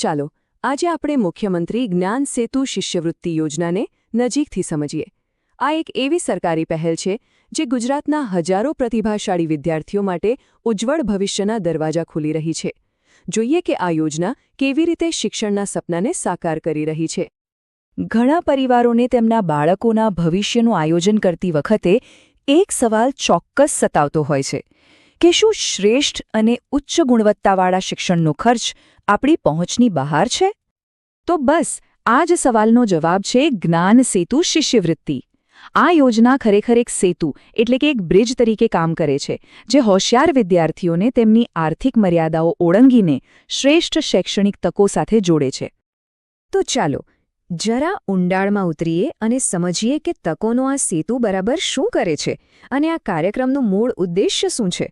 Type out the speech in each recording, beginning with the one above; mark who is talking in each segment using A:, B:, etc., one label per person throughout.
A: ચાલો, આજે આપણે મુખ્યમંત્રી જ્ઞાન સેતુ શિષ્યવૃત્તિ યોજનાને નજીકથી સમજીએ. આ એક એવી સરકારી પહેલ છે, જે ગુજરાતના હજારો પ્રતિભાશાળી વિદ્યાર્થીઓ માટે ઉજ્જવળ ભવિષ્યના દરવાજા ખોલી રહી છે. જોઈએ કે આ યોજના કેવી રીતે શિક્ષણના સપનાને સાકાર કરી રહી છે.
B: ઘણા પરિવારોને તેમના બાળકોના ભવિષ્યનું આયોજન કરતી વખતે એક સવાલ ચોક્કસ સતાવતો હોય છે. કે શું શ્રેષ્ઠ અને ઉચ્ચ ગુણવત્તાવાળા શિક્ષણનો ખર્ચ આપણી પહોંચની બહાર છે? તો બસ, આ જ સવાલનો જવાબ છે જ્ઞાન સેતુ શિષ્યવૃત્તિ. આ યોજના ખરેખર એક સેતુ, એટલે કે એક બ્રિજ તરીકે કામ કરે છે, જે હોશિયાર વિદ્યાર્થીઓને તેમની આર્થિક મર્યાદાઓ ઓળંગીને શ્રેષ્ઠ શૈક્ષણિક તકો સાથે જોડે છે. તો ચાલો, જરા ઊંડાણમાં ઉતરીએ અને સમજીએ કે તકોનો આ સેતુ બરાબર શું કરે છે અને આ કાર્યક્રમનું મૂળ ઉદ્દેશ્ય શું છે.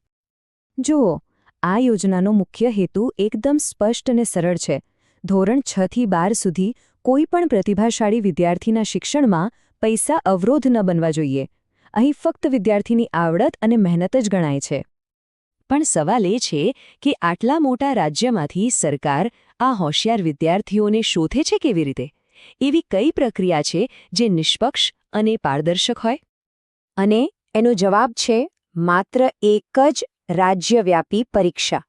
B: જુઓ, આ યોજનાનો મુખ્ય હેતુ એકદમ સ્પષ્ટ અને સરળ છે. ધોરણ છ થી બાર સુધી કોઈ પણ પ્રતિભાશાળી વિદ્યાર્થીના શિક્ષણમાં પૈસા અવરોધ ન બનવા જોઈએ. અહીં ફક્ત વિદ્યાર્થીની આવડત અને મહેનત જ ગણાય છે. પણ સવાલ એ છે કે આટલા મોટા રાજ્યમાંથી સરકાર આ હોશિયાર વિદ્યાર્થીઓને શોધે છે કેવી રીતે? એવી કઈ પ્રક્રિયા છે જે નિષ્પક્ષ અને પારદર્શક હોય? અને એનો જવાબ છે માત્ર એક જ રાજ્યવ્યાપી પરીક્ષા.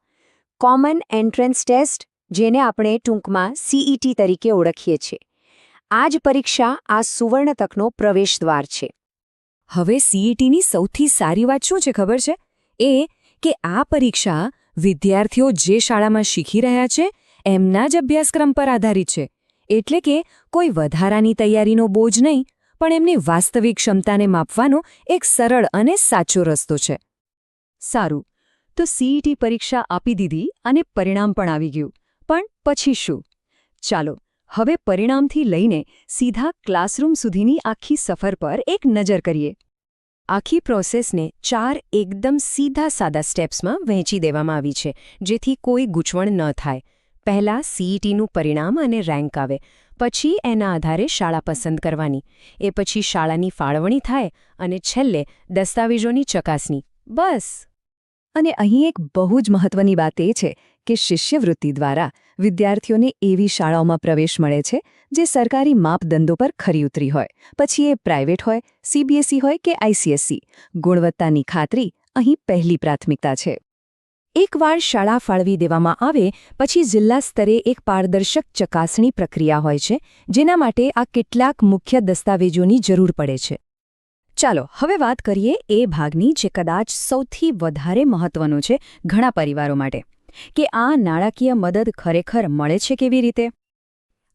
B: કોમન એન્ટ્રન્સ ટેસ્ટ જેને આપણે ટૂંકમાં સીઈટી તરીકે ઓળખીએ છીએ. આ જ પરીક્ષા આ સુવર્ણ તકનો પ્રવેશદ્વાર છે. હવે સીઈટીની સૌથી સારી વાત શું છે ખબર છે? એ કે આ પરીક્ષા વિદ્યાર્થીઓ જે શાળામાં શીખી રહ્યા છે, એમના જ અભ્યાસક્રમ પર આધારિત છે. એટલે કે કોઈ વધારાની તૈયારીનો બોજ નહીં પણ એમની વાસ્તવિક ક્ષમતાને માપવાનો એક સરળ અને સાચો રસ્તો છે. સારું, તો સીઈટી પરીક્ષા આપી દીધી અને પરિણામ પણ આવી ગયું. પણ પછી શું? ચાલો, હવે પરિણામથી લઈને સીધા ક્લાસરૂમ સુધીની આખી સફર પર એક નજર કરીએ. આખી પ્રોસેસને ચાર એકદમ સીધા સાદા સ્ટેપ્સમાં વહેંચી દેવામાં આવી છે, જેથી કોઈ ગૂંચવણ ન થાય. પહેલાં સીઈટીનું પરિણામ અને રેન્ક આવે. પછી એના આધારે શાળા પસંદ કરવાની. એ પછી શાળાની ફાળવણી થાય અને છેલ્લે દસ્તાવેજોની ચકાસણી. બસ. અને અહીં એક બહુ જ મહત્વની વાત એ છે કે શિષ્યવૃત્તિ દ્વારા વિદ્યાર્થીઓને એવી શાળાઓમાં પ્રવેશ મળે છે જે સરકારી માપદંડો પર ખરી ઉતરી હોય. પછી એ પ્રાઇવેટ હોય, સીબીએસઈ હોય કે આઈસીએસસી ગુણવત્તાની ખાતરી અહીં પહેલી પ્રાથમિકતા છે. એકવાર શાળા ફાળવી દેવામાં આવે, પછી જિલ્લા સ્તરે એક પારદર્શક ચકાસણી પ્રક્રિયા હોય છે, જેના માટે આ કેટલાક મુખ્ય દસ્તાવેજોની જરૂર પડે છે. ચાલો, હવે વાત કરીએ એ ભાગની જે કદાચ સૌથી વધારે મહત્વનો છે ઘણા પરિવારો માટે. કે આ નાણાકીય મદદ ખરેખર મળે છે કેવી રીતે?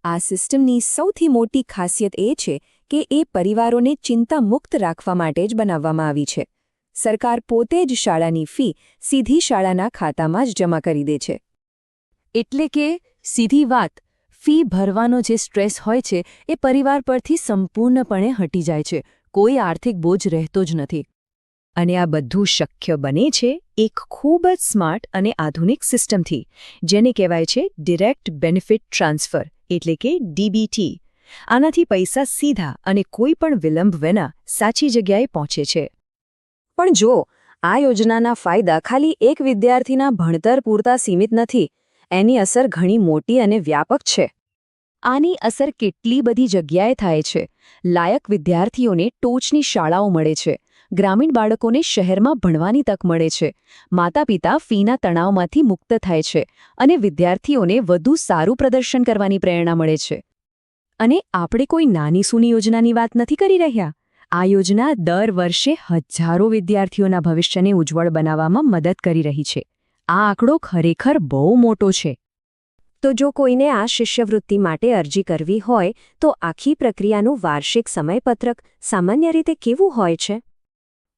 B: આ સિસ્ટમની સૌથી મોટી ખાસિયત એ છે કે એ પરિવારોને ચિંતામુક્ત રાખવા માટે જ બનાવવામાં આવી છે. સરકાર પોતે જ શાળાની ફી સીધી શાળાના ખાતામાં જ જમા કરી દે છે. એટલે કે સીધી વાત, ફી ભરવાનો જે સ્ટ્રેસ હોય છે, એ પરિવાર પરથી સંપૂર્ણપણે હટી જાય છે. કોઈ આર્થિક બોજ રહેતો જ નથી. અને આ બધું શક્ય બને છે એક ખૂબ જ સ્માર્ટ અને આધુનિક સિસ્ટમથી, જેને કહેવાય છે ડિરેક્ટ બેનિફિટ ટ્રાન્સફર, એટલે કે ડીબીટી. આનાથી પૈસા સીધા અને કોઈ પણ વિલંબ વિના સાચી જગ્યાએ પહોંચે છે. પણ જો, આ યોજનાના ફાયદા ખાલી એક વિદ્યાર્થીના ભણતર પૂરતા સીમિત નથી, એની અસર ઘણી મોટી અને વ્યાપક છે. આની અસર કેટલી બધી જગ્યાએ થાય છે? લાયક વિદ્યાર્થીઓને ટોચની શાળાઓ મળે છે, ગ્રામીણ બાળકોને શહેરમાં ભણવાની તક મળે છે માતા પિતા ફીના તણાવમાંથી મુક્ત થાય છે અને વિદ્યાર્થીઓને વધુ સારું પ્રદર્શન કરવાની પ્રેરણા મળે છે. અને આપણે કોઈ નાની સૂની યોજનાની વાત નથી કરી રહ્યા? આ યોજના દર વર્ષે હજારો વિદ્યાર્થીઓના ભવિષ્યને ઉજ્જવળ બનાવવામાં મદદ કરી રહી છે. આ આંકડો ખરેખર બહુ મોટો છે. તો જો કોઈને આ શિષ્યવૃત્તિ માટે અરજી કરવી હોય તો આખી પ્રક્રિયાનું વાર્ષિક સમયપત્રક સામાન્ય રીતે કેવું હોય છે?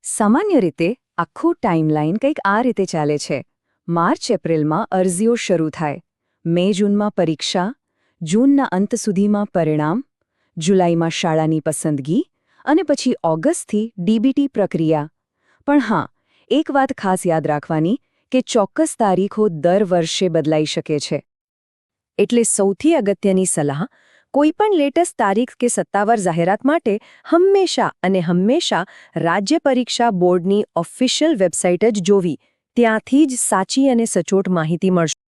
B: સામાન્ય રીતે આખું ટાઈમલાઈન કંઈક આ રીતે ચાલે છે. માર્ચ એપ્રિલમાં અરજીઓ શરૂ થાય. મે જૂનમાં પરીક્ષા. જૂનના અંત સુધીમાં પરિણામ. જુલાઈમાં શાળાની પસંદગી. અને પછી ઓગસ્ટથી ડીબીટી પ્રક્રિયા. પણ હા, એક વાત ખાસ યાદ રાખવાની કે ચોક્કસ તારીખો દર વર્ષે બદલાઈ શકે છે. એટલે સૌથી અગત્યની સલાહ કોઈપણ લેટેસ્ટ તારીખ કે સત્તાવાર જાહેરાત માટે હંમેશા અને હંમેશા રાજ્ય પરીક્ષા બોર્ડની ઓફિશિયલ વેબસાઇટ જ જોવી. ત્યાંથી જ સાચી અને સચોટ માહિતી મળશે.